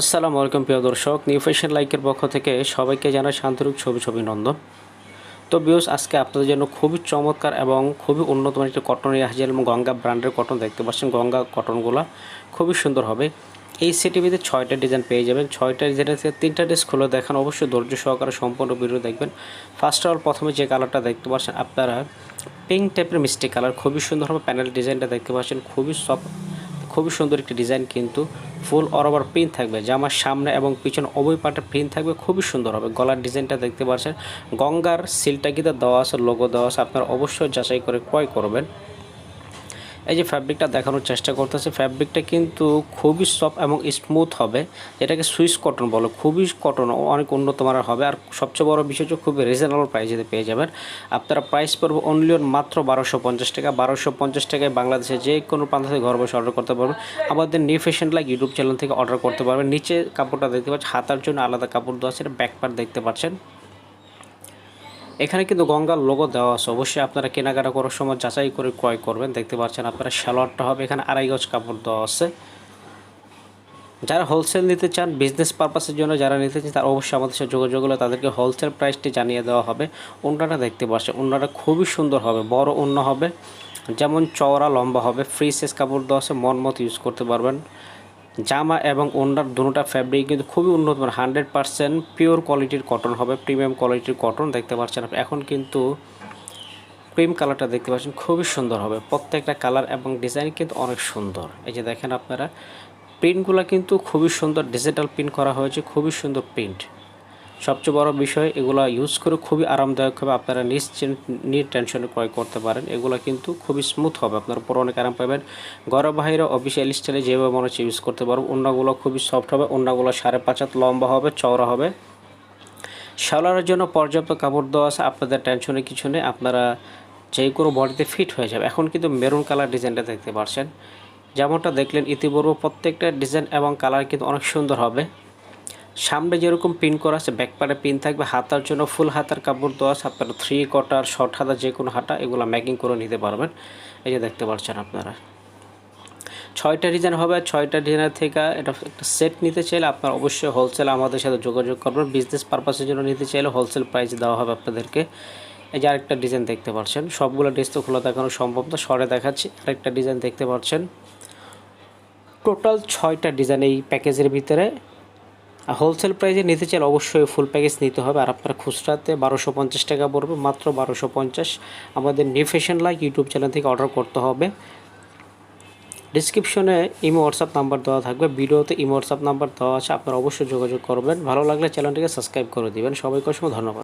আসসালামু আলাইকুম প্রিয় দর্শক নিউ ফ্যাশন লাইকের পক্ষ থেকে সবাইকে জানাই শান্তরূপ ছবি ছবি নন্দন। তো বিয়স আজকে আপনাদের জন্য খুবই চমৎকার এবং খুবই উন্নত মানের একটি কটন হাজির এবং গঙ্গা ব্র্যান্ডের কটন দেখতে পাচ্ছেন। গঙ্গা কটনগুলো খুবই সুন্দর হবে। এই সেটিভিতে ছয়টা ডিজাইন পেয়ে যাবেন। ছয়টা ডিজাইনের থেকে তিনটা ড্রেস খুলে দেখান। অবশ্যই ধৈর্য সহকারে সম্পূর্ণ ভিডিও দেখবেন। ফার্স্ট অফ অল প্রথমে যে কালারটা দেখতে পাচ্ছেন, আপনারা পিঙ্ক টাইপের মিষ্টি কালার খুবই সুন্দর হবে। প্যানেল ডিজাইনটা দেখতে পাচ্ছেন, খুবই সফট খুবই সুন্দর একটি ডিজাইন কিন্তু ফুল ওভার প্রিন্ট থাকবে। জামার সামনে এবং পিছনে উভয় পাটে প্রিন্ট থাকবে, খুবই সুন্দর হবে। গলার ডিজাইনটা দেখতে পাচ্ছেন, গঙ্গার সিলটা কিন্তু দেওয়া আছে লোগো দেওয়া আছে, আপনারা অবশ্যই যাচাই করে ক্রয় করবেন। এই যে ফ্যাব্রিকটা দেখানোর চেষ্টা করতেছে ফ্যাব্রিকটা কিন্তু খুবই সফট এবং স্মুথ হবে। যেটাকে সুইস কটন বলো, খুবই কটন অনেক উন্নত মানের হবে। আর সবচেয়ে বড় বিষয় হচ্ছে খুবই রিজনেবল প্রাইসে পেয়ে যাবেন। আপনারা প্রাইস পড়বে অনলি অন মাত্র বারোশো পঞ্চাশ টাকা। বারোশো পঞ্চাশ টাকায় বাংলাদেশে যে কোনো প্রান্ত থেকে ঘর বসে অর্ডার করতে পারবেন। আমাদের new fashion like YouTube channel থেকে অর্ডার করতে পারবেন। নিচে কাপড়টা দেখতে পাচ্ছেন, হাতার জন্য আলাদা কাপড় দেওয়া আছে ব্যাক পার্ট দেখতে পাচ্ছেন। এখানে কিন্তু গঙ্গার লোগো দেওয়া আছে। অবশ্যই আপনারা কেনাকাটা করার সময় যাচাই করে ক্রয় করবেন। দেখতে পাচ্ছেন আপনারা শ্যালোয়ারটা হবে, এখানে আড়াই গজ কাপড় দেওয়া আছে। যারা হোলসেল নিতে চান বিজনেস পারপাসের জন্য যারা নিতে চান, তারা অবশ্যই আমাদের সাথে যোগাযোগ করলে তাদেরকে হোলসেল প্রাইসটি জানিয়ে দেওয়া হবে। অন্যটা দেখতে পাচ্ছেন অন্যটা খুবই সুন্দর হবে, বড় অন্য হবে। যেমন চওড়া, লম্বা হবে ফ্রি সাইজ কাপড় দেওয়া আছে মন মতো ইউজ করতে পারবেন। জামা এবং ওনার দুটা ফ্যাব্রিক কিন্তু খুবই উন্নত মানে হান্ড্রেড পারসেন্ট পিওর কোয়ালিটির কটন হবে প্রিমিয়াম কোয়ালিটির কটন দেখতে পাচ্ছেন আপনি। এখন কিন্তু ক্রিম কালারটা দেখতে পাচ্ছেন, খুবই সুন্দর হবে। প্রত্যেকটা কালার এবং ডিজাইন কিন্তু অনেক সুন্দর। এই যে দেখেন আপনারা প্রিন্টগুলো কিন্তু খুবই সুন্দর ডিজিটাল প্রিন্ট করা হয়েছে, খুবই সুন্দর প্রিন্ট সবচেয়ে বড় বিষয়, এগুলো ইউজ করে খুবই আরামদায়ক হবে। আপনারা নিশ্চিন্ত নির টেনশনে ক্রয় করতে পারেন। এগুলো কিন্তু খুবই স্মুথ হবে। আপনার পরে অনেক আরাম পাবেন। ঘরে বাইরে অফিসিয়াল স্টাইলে যেভাবে মনে হচ্ছে ইউজ করতে পারব অন্যগুলো খুবই সফট হবে। অন্যগুলো সাড়ে পাঁচ হাত লম্বা হবে, চওড়া হবে। শালারের জন্য পর্যাপ্ত কাপড় দেওয়া আছে। আপনাদের টেনশনে কিছু নেই। আপনারা যে কোনো বডিতে ফিট হয়ে যাবে। এখন কিন্তু মেরুন কালার ডিজাইনটা দেখতে পাচ্ছেন যেমনটা দেখলেন, ইতিপূর্বে প্রত্যেকটা ডিজাইন এবং কালার কিন্তু অনেক সুন্দর হবে। সামনে যেরকম পিন করা আছে ব্যাকপারে পিন থাকবে, হাতার জন্য ফুল হাতার কাপড় দেওয়া আছে, আপনারা থ্রি কটার শর্ট হাতা, যে কোনো হাতা, এগুলো ম্যাকিং করে নিতে পারবেন। এই যে দেখতে পাচ্ছেন আপনারা। ছয়টা ডিজাইন হবে, ছয়টা ডিজাইনের থেকে এটা একটা সেট নিতে চাইলে আপনারা অবশ্যই হোলসেল আমাদের সাথে যোগাযোগ করবেন। বিজনেস পারপাসের জন্য নিতে চাইলে হোলসেল প্রাইস দেওয়া হবে আপনাদেরকে। এই যে আরেকটা ডিজাইন দেখতে পাচ্ছেন, সবগুলো ড্রেস তো খোলা দেখানো সম্ভব না শরে দেখাচ্ছি। আরেকটা ডিজাইন দেখতে পাচ্ছেন। টোটাল ছয়টা ডিজাইন এই প্যাকেজের ভিতরে। হোলসেল প্রাইসে নিতে চাইলে অবশ্যই ফুল প্যাকেজ নিতে হবে। আর আপনার খুচরাতে বারোশো পঞ্চাশ টাকা পড়বে, মাত্র বারোশো পঞ্চাশ। আমাদের new fashion like YouTube channel থেকে অর্ডার করতে হবে। ডিসক্রিপশনে ইমো হোয়াটসঅ্যাপ নাম্বার দেওয়া থাকবে। ভিডিওতে ইমো হোয়াটসঅ্যাপ নাম্বার দেওয়া আছে, আপনারা অবশ্যই যোগাযোগ করবেন। ভালো লাগলে চ্যানেলটিকে সাবস্ক্রাইব করে দেবেন। সবাইকে অসংখ্য ধন্যবাদ।